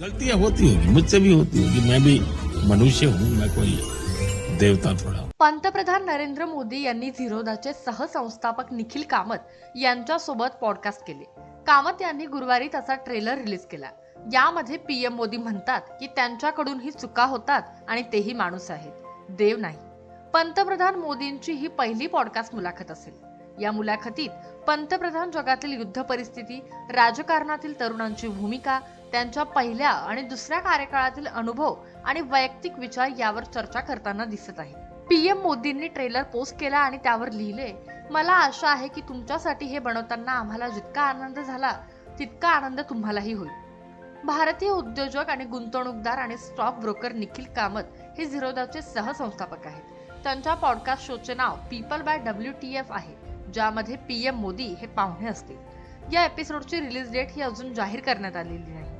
गलतियां होती होगी मुझसे भी होती होगी मैं भी मनुष्य हूँ मैं कोई देवता थोड़ा पंतप्रधान नरेंद्र मोदी यांनी झिरोदाचे सहसंस्थापक निखिल कामत यांच्यासोबत पॉडकास्ट केले. कामत यांनी गुरुवारी त्याचा ट्रेलर रिलीज केला. यामध्ये पीएम मोदी म्हणतात की त्यांच्याकडूनही चुका होतात आणि तेही माणूस आहेत. देव नाही. पंतप्रधान मोदींची ही पहिली पॉडकास्ट मुलाखत असेल. या मुलाखतीत पंतप्रधान जगातील युद्ध परिस्थिती राजकारणातील तरुणांची भूमिका त्यांच्या पहिल्या आणि दुसऱ्या कार्यकाळातील अनुभव आणि वैयक्तिक विचार यावर चर्चा करताना दिसत आहे. पीएम मोदींनी ट्रेलर पोस्ट केला आणि त्यावर लिहिले मला आशा आहे की तुमच्यासाठी हे बनवताना आम्हाला जितका आनंद झाला तितका आनंद तुम्हालाही होईल. भारतीय उद्योजक आणि गुंतवणूकदार आणि स्टॉक ब्रोकर निखिल कामत हे झिरोदाचे सहसंस्थापक आहेत. त्यांच्या पॉडकास्ट शोचे नाव people by W T F आहे. ज्यामध्ये पी एम मोदी हे पाहुणे असतील. या एपिसोडची रिलीज डेट ही अजून जाहीर करण्यात आलेली नाही.